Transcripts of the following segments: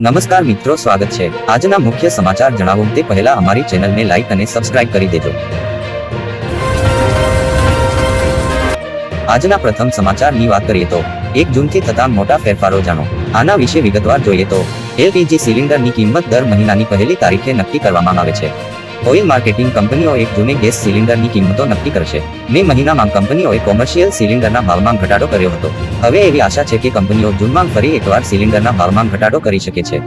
નમસ્કાર મિત્રો, સ્વાગત છે. આજના મુખ્ય સમાચાર જણાવું. તે પહેલા અમારી ચેનલને લાઈક અને સબસ્ક્રાઇબ કરી દેજો. આજના પ્રથમ સમાચારની વાત કરીએ તો, એક જૂનથી થતા મોટા ફેરફારો જાણો. આના વિશે વિગતવાર જોઈએ તો એલપીજી સિલિન્ડરની કિંમત દર મહિનાની પહેલી તારીખે નક્કી કરવામાં આવે છે. ઓઇલ માર્કેટિંગ કંપનીઓ એક જૂને ગેસ સિલિન્ડરની કિંમતો નક્કી કરશે. મે મહિનામાં કંપનીઓએ કોમર્શિયલ સિલિન્ડરના ભાવમાં ઘટાડો કર્યો હતો. હવે એવી આશા છે કે કંપનીઓ જૂનમાં ફરી એકવાર સિલિન્ડરના ભાવમાં ઘટાડો કરી શકે છે.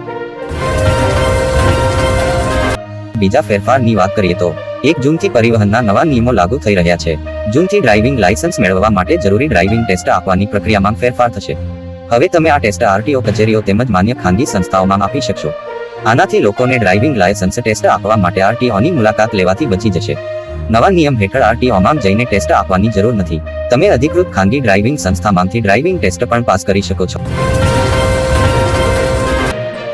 બીજા ફેરફારની વાત કરીએ તો, એક જૂનથી પરિવહનના નવા નિયમો લાગુ થઈ રહ્યા છે. જૂનથી ડ્રાઇવિંગ લાયસન્સ મેળવવા માટે જરૂરી ડ્રાઇવિંગ ટેસ્ટ આપવાની પ્રક્રિયામાં ફેરફાર થશે. હવે તમે આ ટેસ્ટ આરટીઓ કચેરીઓ તેમજ માન્ય ખાનગી સંસ્થાઓમાં આપી શકશો. આનાથી લોકોને ડ્રાઇવિંગ લાયસન્સ ટેસ્ટ આપવા માટે આરટીઓની મુલાકાત લેવાથી બચી જશે. નવા નિયમ હેઠળ આરટીઓમાં જઈને ટેસ્ટ આપવાની જરૂર નથી. તમે અધિકૃત ખાનગી ડ્રાઇવિંગ સંસ્થામાંથી ડ્રાઇવિંગ ટેસ્ટ પણ પાસ કરી શકો છો.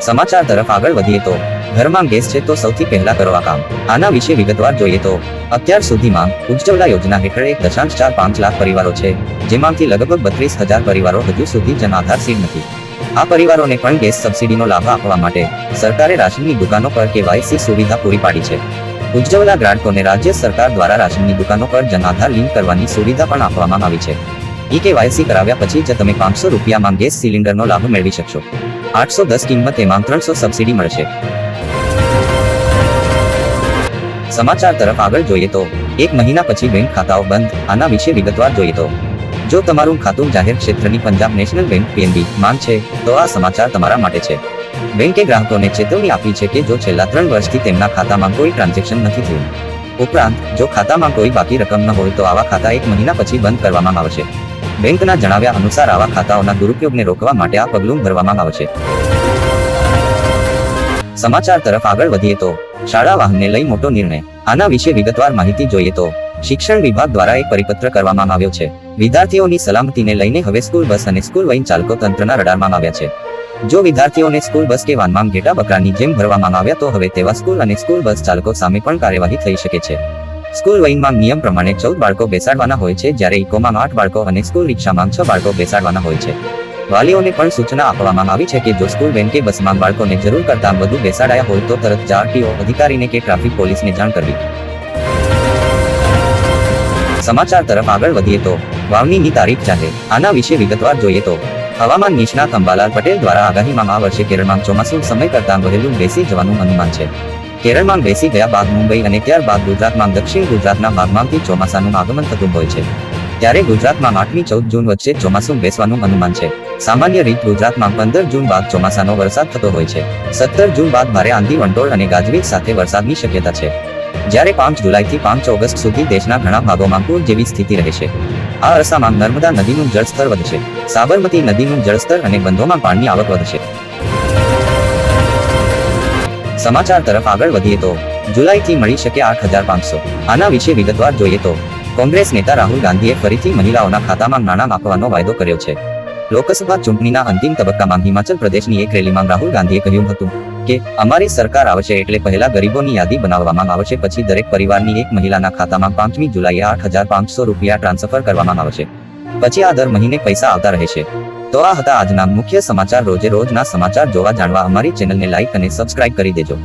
સમાચાર તરફ આગળ વધીએ તો, ઘરમાં ગેસ છે તો સૌથી પહેલા કરો આ કામ. આના વિશે વિગતવાર જોઈએ તો, અત્યાર સુધીમાં ઉજ્જવલા યોજના હેઠળ એક દશાંશ ચાર પાંચ લાખ પરિવારો છે, જેમાંથી લગભગ બત્રીસ હજાર પરિવારો હજુ સુધી જન આધાર સીડ નથી. આ પરિવારોને પણ ગેસ સબસિડીનો લાભ આપવા માટે સરકારે રાશનની દુકાનો પર કેવાયસી સુવિધા પૂરી પાડી છે. ઉજ્જવલા ગ્રાહકોને રાજ્ય સરકાર દ્વારા રાશનની દુકાનો પર જન આધાર લિંક કરવાની સુવિધા પણ આપવામાં આવી છે. ઈ કેવાયસી કરાવ્યા પછી જ તમે પાંચસો રૂપિયામાં ગેસ સિલિન્ડરનો લાભ મેળવી શકશો. આઠસો દસ કિંમત એમાં ત્રણસો સબસિડી મળશે. સમાચાર તરફ આગળ જોઈએ તો, એક મહિના પછી બેંક ખાતાઓ બંધ, આના વિશે વિગતવાર જોઈએ તો જો તમારું ખાતું જાહેર ક્ષેત્રની પંજાબ નેશનલ બેંક પીએનબી માંગ છે, તો આ સમાચાર તમારા માટે છે. બેંકે ગ્રાહકોને ચેતવણી આપી છે કે જો છેલ્લા ત્રણ વર્ષથી તેમના ખાતામાં કોઈ ટ્રાન્ઝેક્શન નથી થયું. ઉપરાંત, જો ખાતામાં કોઈ બાકી રકમ ન હોય તો આવા ખાતા એક મહિના પછી બંધ કરવામાં આવશે બેંકના જણાવ્યા અનુસાર આવા ખાતાઓના દુરુપયોગને રોકવા માટે આ પગલું ભરવામાં આવશે સમાચાર તરફ આગળ વધીએ તો, શાળા વાહનને લઈ મોટો નિર્ણય. આના વિશે વિગતવાર માહિતી જોઈએ તો શિક્ષણ વિભાગ દ્વારા એક પરિપત્ર કરવામાં આવ્યો છે. વિદ્યાર્થીઓની સલામતીને લઈને હવે સ્કૂલ બસ અને સ્કૂલ વૈન ચાલકો તંત્રના રડારમાં આવ્યા છે. જો વિદ્યાર્થીઓને સ્કૂલ બસ કે વાનમાં ઘેટા બકરાની જેમ ભરવામાં આવ્યા તો હવે તેવા સ્કૂલ અને સ્કૂલ બસ ચાલકો સામે પણ કાર્યવાહી થઈ શકે છે. સ્કૂલ વૈનમાં નિયમ પ્રમાણે ચૌદ બાળકો બેસાડવાના હોય છે જ્યારે ઇકોમાં આઠ બાળકો અને સ્કૂલ રિક્ષામાં છ બાળકો બેસાડવાના હોય છે. વાલીઓને પણ સૂચના આપવામાં આવી છે કે જો સ્કૂલ વેન કે બસમાં બાળકોને જરૂર કરતાં વધુ બેસાડાયા હોય તો તરત જાટીઓ અધિકારીને કે ટ્રાફિક પોલીસને જાણ કરવી. સમાચાર તરફ આગળ વધીએ તો વાવણીની તારીખ જાહેર આના વિશે વિગતવાર જોઈએ તો, હવામાન નિષ્ણાત અંબાલાલ પટેલ દ્વારા આગાહીમાં આ વર્ષે કેરળમાં ચોમાસું સમય કરતાં વહેલું બેસી જવાનું અનુમાન છે. કેરળમાં બેસી ગયા બાદ મુંબઈ અને ત્યારબાદ ગુજરાતમાં દક્ષિણ ગુજરાતના ભાગમાંથી ચોમાસાનું આગમન થતું હોય છે. ત્યારે ગુજરાતમાં આઠમી ચૌદ જૂન વચ્ચે ચોમાસું બેસવાનું અનુમાન છે. સામાન્ય રીત ગુજરાતમાં પંદર જૂન બાદ ચોમાસાનો વરસાદ થતો હોય છે. સત્તર જૂન બાદ ભારે આંધી વંટોળ અને ગાજવીજ સાથે વરસાદની શક્યતા છે. જ્યારે પાંચ જુલાઈથી પાંચ ઓગસ્ટ સુધી દેશના ઘણા ભાગોમાં પૂર જેવી સ્થિતિ રહેશે. આ અરસામાં નર્મદા નદીનું જળસ્તર વધશે, સાબરમતી નદીનું જળસ્તર અને બંધોમાં પાણીની આવક વધશે. સમાચાર તરફ આગળ વધીએ તો, જુલાઈથી મળી શકે આઠ હજાર પાંચસો. આના વિશે વિગતવાર જોઈએ તો, કોંગ્રેસ નેતા રાહુલ ગાંધીએ ફરીથી મહિલાઓના ખાતામાં નાણાં આપવાનો વાયદો કર્યો છે. લોકસભા ચૂંટણીના અંતિમ તબક્કામાં હિમાચલ પ્રદેશની એક રેલીમાં રાહુલ ગાંધીએ કહ્યું હતું કે અમારી સરકાર આવશે એટલે પહેલા ગરીબોની યાદી બનાવવામાં આવશે, પછી દરેક પરિવારની એક મહિલાના ખાતામાં પાંચમી જુલાઈએ આઠ હજાર પાંચસો રૂપિયા ટ્રાન્સફર કરવામાં આવશે. પછી આ દર મહિને પૈસા આવતા રહેશે તો આ હતા આજના મુખ્ય સમાચાર. રોજે રોજના સમાચાર જોવા, જાણવા અમારી ચેનલને લાઇક અને સબસ્ક્રાઇબ કરી દેજો.